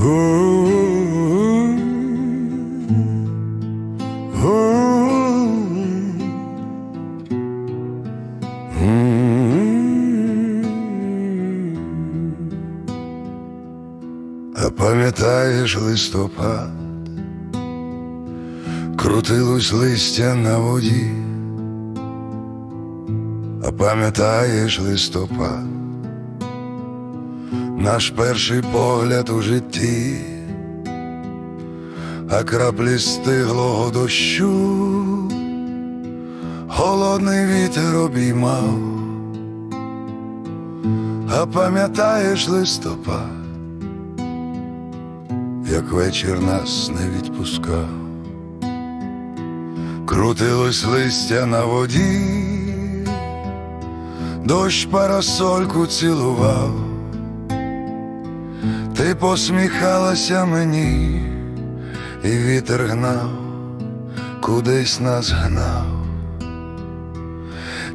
А листопад, крутилось листя на воді, а пам'ятаєш листопад, наш перший погляд у житті, а краплі стиглого дощу, холодний вітер обіймав, а пам'ятаєш листопад як вечір нас не відпускав, крутилось листя на воді, дощ парасольку цілував, ти посміхалася мені, і вітер гнав, кудись нас гнав,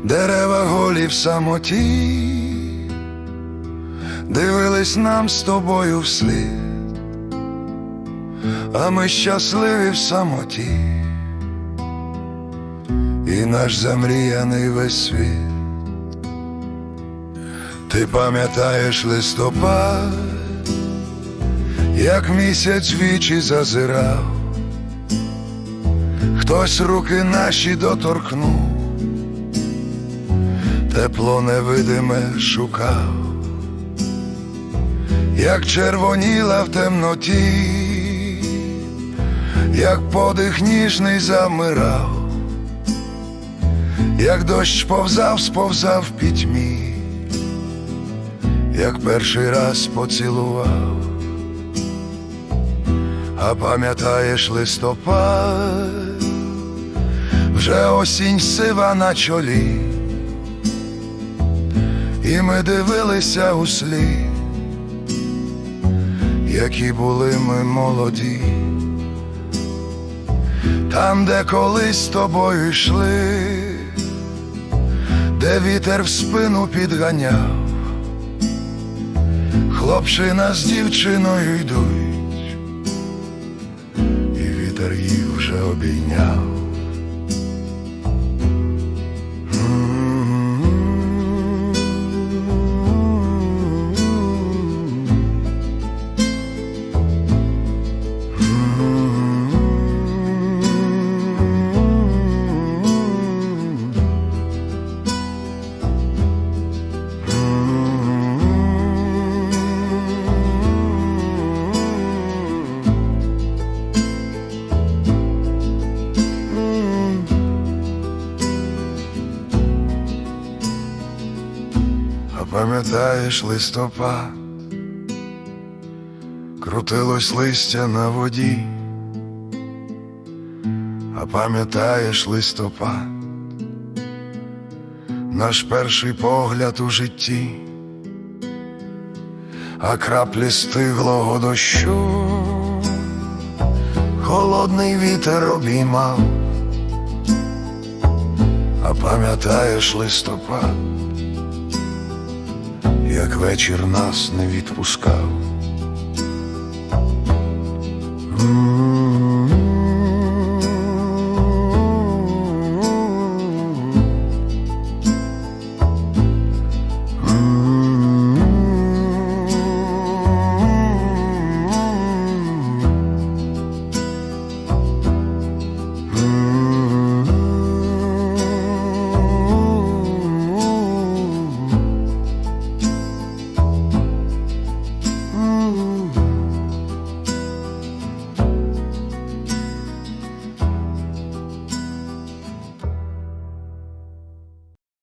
дерева голі в самоті, дивились нам з тобою вслід а ми щасливі в самоті, і наш замріяний весь світ. Ти пам'ятаєш листопад, як місяць вічі зазирав, хтось руки наші доторкнув, тепло невидиме шукав, як червоніла в темноті як подих ніжний замирав, як дощ повзав, сповзав пітьмі, як перший раз поцілував, а пам'ятаєш листопад, вже осінь сива на чолі, і ми дивилися у слід, які були ми молоді. Там, де колись з тобою йшли, де вітер в спину підганяв, хлопчина з дівчиною йдуть, і вітер їх вже обійняв. Пам'ятаєш листопад, крутилось листя на воді, а пам'ятаєш листопад, наш перший погляд у житті, а краплі стиглого дощу, холодний вітер обіймав, а пам'ятаєш листопад як вечір нас не відпускав.